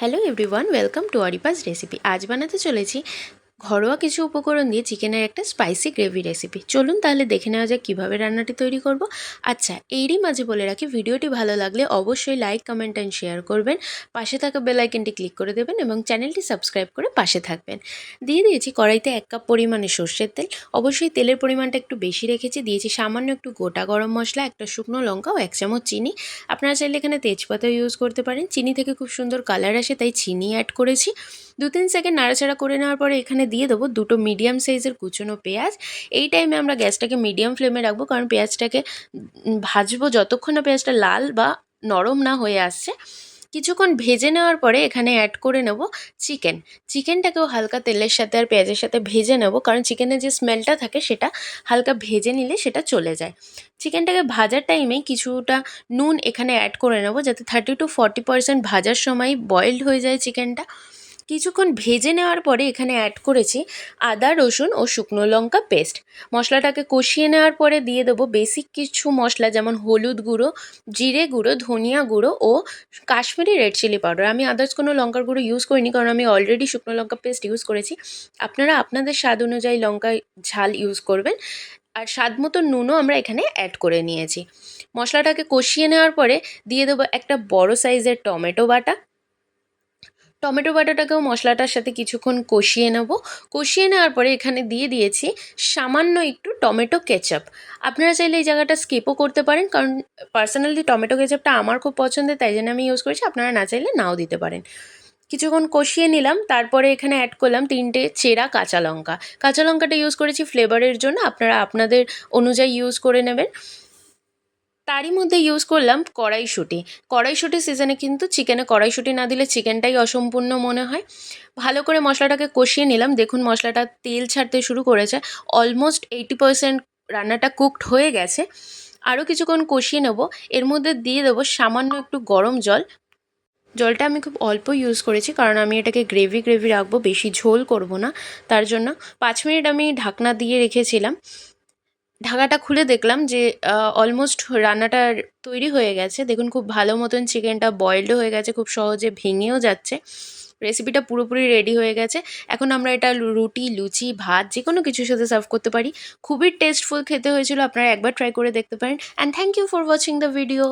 Hello everyone welcome to অরিপাস recipe. আজ বানাতে চলেছি ঘরোয়া কিছু উপকরণ দিয়ে চিকেনের একটা স্পাইসি গ্রেভি রেসিপি চলুন তাহলে দেখে নেওয়া যাক কীভাবে রান্নাটি তৈরি করব। আচ্ছা এরই মাঝে বলে রাখি, ভিডিওটি ভালো লাগলে অবশ্যই লাইক কমেন্ট অ্যান্ড শেয়ার করবেন। পাশে থাকা বেল আইকনটি ক্লিক করে দেবেন এবং চ্যানেলটি সাবস্ক্রাইব করে পাশে থাকবেন। দিয়ে দিয়েছি কড়াইতে এক কাপ পরিমাণে সর্ষের তেল। অবশ্যই তেলের পরিমাণটা একটু বেশি রেখেছি। দিয়েছি সামান্য একটু গোটা গরম মশলা, একটা শুকনো লঙ্কা ও এক চামচ চিনি। আপনারা চাইলে এখানে তেজপাতা ইউজ করতে পারেন। চিনি থেকে খুব সুন্দর কালার আসে, তাই চিনি অ্যাড করেছি। দু তিন সেকেন্ড নাড়াচাড়া করে নেওয়ার পরে এখানে দিয়ে দেবো দুটো মিডিয়াম সাইজের কুচনো পেঁয়াজ। এই টাইমে আমরা গ্যাসটাকে মিডিয়াম ফ্লেমে রাখব, কারণ পেঁয়াজটাকে ভাজবো যতক্ষণ না পেঁয়াজটা লাল বা নরম না হয়ে আসছে। কিছুক্ষণ ভেজে নেওয়ার পরে এখানে অ্যাড করে নেব চিকেন চিকেনটাকেও হালকা তেলের সাথে আর পেঁয়াজের সাথে ভেজে নেব, কারণ চিকেনের যে স্মেলটা থাকে সেটা হালকা ভেজে নিলে সেটা চলে যায়। চিকেনটাকে ভাজার টাইমে কিছুটা নুন এখানে অ্যাড করে নেব, যাতে থার্টি টু ফর্টি পার্সেন্ট ভাজার সময় বয়েলড হয়ে যায় চিকেনটা কিছুক্ষণ ভেজে নেওয়ার পরে এখানে অ্যাড করেছি আদা, রসুন ও শুকনো লঙ্কা পেস্ট মশলাটাকে কষিয়ে নেওয়ার পরে দিয়ে দেবো বেসিক কিছু মশলা যেমন হলুদ গুঁড়ো, জিরে গুঁড়ো, ধনিয়া গুঁড়ো ও কাশ্মীরি রেড চিলি পাউডার আমি আদার্স কোনো লঙ্কার গুঁড়ো ইউজ করিনি কারণ আমি অলরেডি শুকনো লঙ্কা পেস্ট ইউজ করেছি। আপনারা আপনাদের স্বাদ অনুযায়ী লঙ্কা ঝাল ইউজ করবেন। আর স্বাদ মতো নুনও আমরা এখানে অ্যাড করে নিয়েছি। মশলাটাকে কষিয়ে নেওয়ার পরে দিয়ে দেবো একটা বড় সাইজের টমেটো বাটা। টমেটো বাটাটাকেও মশলাটার সাথে কিছুক্ষণ কষিয়ে নেব। কষিয়ে নেওয়ার পরে এখানে দিয়ে দিয়েছি সামান্য একটু টমেটো কেচাপ। আপনারা চাইলে এই জায়গাটা স্কিপও করতে পারেন, কারণ পার্সোনালি টমেটো কেচাপটা আমার খুব পছন্দের, তাই জন্য আমি ইউজ করেছি। আপনারা না চাইলে নাও দিতে পারেন। কিছুক্ষণ কষিয়ে নিলাম, তারপরে এখানে অ্যাড করলাম তিনটে চেরা কাঁচা লঙ্কা। কাঁচা লঙ্কাটা ইউজ করেছি ফ্লেভারের জন্য, আপনারা আপনাদের অনুযায়ী ইউজ করে নেবেন। তারই মধ্যে ইউজ করলাম কড়াইশুঁটি। কড়াইশুঁটি সিজনে কিন্তু চিকেনে কড়াইশুঁটি না দিলে চিকেনটাই অসম্পূর্ণ মনে হয়। ভালো করে মশলাটাকে কষিয়ে নিলাম। দেখুন মশলাটা তেল ছাড়তে শুরু করেছে। অলমোস্ট এইটি পারসেন্ট রান্নাটা কুকড হয়ে গেছে। আরও কিছুক্ষণ কষিয়ে নেব। এর মধ্যে দিয়ে দেবো সামান্য একটু গরম জল। জলটা আমি খুব অল্প ইউজ করেছি কারণ আমি এটাকে গ্রেভি গ্রেভি রাখব। বেশি ঝোল করব না। তার জন্য পাঁচ মিনিট আমি ঢাকনা দিয়ে রেখেছিলাম। ঢাকাটা খুলে দেখলাম যে অলমোস্ট রান্নাটা তৈরি হয়ে গেছে। দেখুন খুব ভালো মতন চিকেনটা বয়েলড হয়ে গেছে, খুব সহজে ভেঙেও যাচ্ছে। রেসিপিটা পুরোপুরি রেডি হয়ে গেছে। এখন আমরা এটা রুটি, লুচি, ভাত যে কোনো কিছুর সাথে সার্ভ করতে পারি। খুবই টেস্টফুল খেতে হয়েছিল, আপনারা একবার ট্রাই করে দেখতে পারেন। And thank you for watching the video